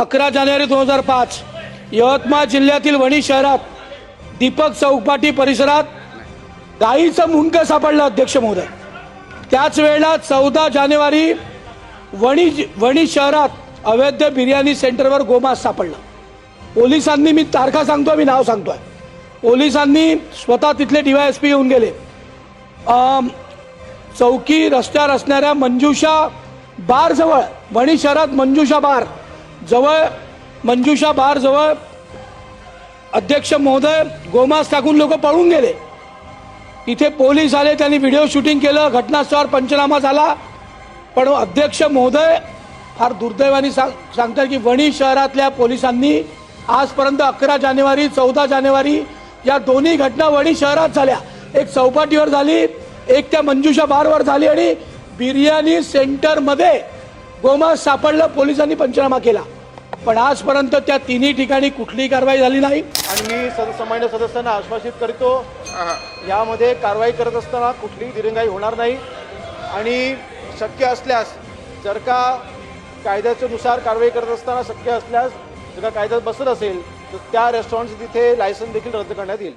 अकरा जानेवारी दोन हजार पाच यवतमाळ जिल्ह्यातील वणी शहरात दीपक चौपाटी परिसरात गाईचं मुंडकं सापडलं अध्यक्ष महोदय. त्याच वेळेला चौदा जानेवारी वणी वणी शहरात अवैध बिर्याणी सेंटरवर गोमास सापडलं. पोलिसांनी मी तारखा सांगतोय मी नाव सांगतोय. पोलिसांनी स्वतः तिथले डीवायएसपी येऊन गेले. चौकी रस्त्यावर असणाऱ्या मंजुषा बारजवळ वणी शहरात मंजुषा बार जवळ मंजुषा बार जवळ अध्यक्ष महोदय गोमास टाकून लोक पळून गेले. तिथे पोलीस आले त्यांनी व्हिडिओ शूटिंग केलं घटनास्थळावर पंचनामा झाला. पण अध्यक्ष महोदय फार दुर्दैवाने सांग सांगतात की वणी शहरातल्या पोलिसांनी आजपर्यंत अकरा जानेवारी चौदा जानेवारी या दोन्ही घटना वणी शहरात झाल्या. एक चौपाटीवर झाली एक त्या मंजुषा बारवर झाली आणि बिर्याणी सेंटरमध्ये गोमांस सापडलं पोलिसांनी पंचनामा केला. पण आजपर्यंत त्या तिन्ही ठिकाणी कुठलीही कारवाई झाली नाही. आणि मी सर्वसामान्य सदस्यांना आश्वासित करतो यामध्ये कारवाई करत असताना कुठलीही दिरंगाई होणार नाही. आणि शक्य असल्यास जर का कायद्याच्या नुसार कारवाई करत असताना शक्य असल्यास जर का कायद्यात बसत असेल तर त्या रेस्टॉरंटचं तिथे लायसन देखील रद्द करण्यात येईल.